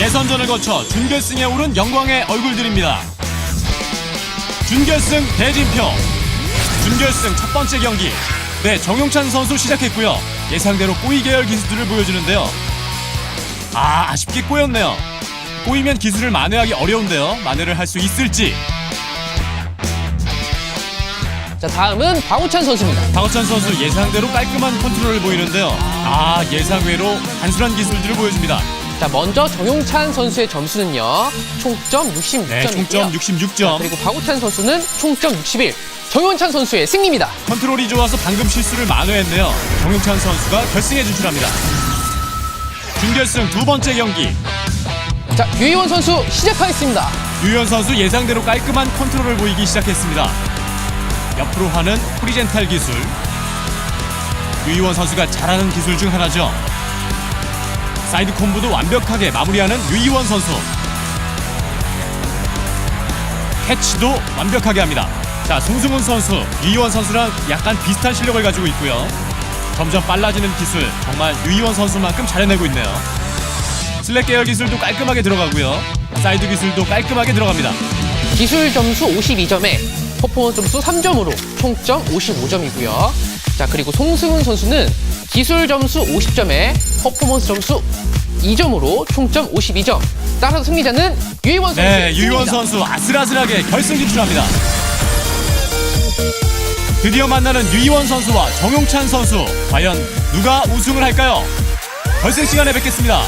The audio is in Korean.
예선전을 거쳐 준결승에 오른 영광의 얼굴들입니다. 준결승 대진표. 준결승 첫 번째 경기. 네, 정용찬 선수 시작했고요. 예상대로 꼬이 계열 기술들을 보여주는데요. 아, 아쉽게 꼬였네요. 꼬이면 기술을 만회하기 어려운데요. 만회를 할 수 있을지. 자, 다음은 방우찬 선수입니다. 박호찬 선수 예상대로 깔끔한 컨트롤을 보이는데요. 아, 예상외로 단순한 기술들을 보여줍니다. 자, 먼저 정용찬 선수의 점수는요. 총점 66점이고요. 네, 총점 66점. 그리고 방우찬 선수는 총점 61. 정용찬 선수의 승리입니다. 컨트롤이 좋아서 방금 실수를 만회했네요. 정용찬 선수가 결승에 진출합니다. 준결승 두 번째 경기. 자, 유희원 선수 시작하겠습니다. 유현 선수 예상대로 깔끔한 컨트롤을 보이기 시작했습니다. 옆으로 하는 프리젠탈 기술. 유희원 선수가 잘하는 기술 중 하나죠. 사이드 콤보도 완벽하게 마무리하는 유희원 선수. 캐치도 완벽하게 합니다. 자, 송승훈 선수, 유희원 선수랑 약간 비슷한 실력을 가지고 있고요. 점점 빨라지는 기술, 정말 유희원 선수만큼 잘해내고 있네요. 슬랙 계열 기술도 깔끔하게 들어가고요. 사이드 기술도 깔끔하게 들어갑니다. 기술 점수 52점에 퍼포먼스 점수 3점으로 총점 55점이고요. 자, 그리고 송승훈 선수는 기술 점수 50점에 퍼포먼스 점수 2점으로 총점 52점. 따라서 승리자는 유희원 선수. 네, 유희원 선수 아슬아슬하게 결승 진출합니다. 드디어 만나는 유희원 선수와 정용찬 선수. 과연 누가 우승을 할까요? 결승 시간에 뵙겠습니다.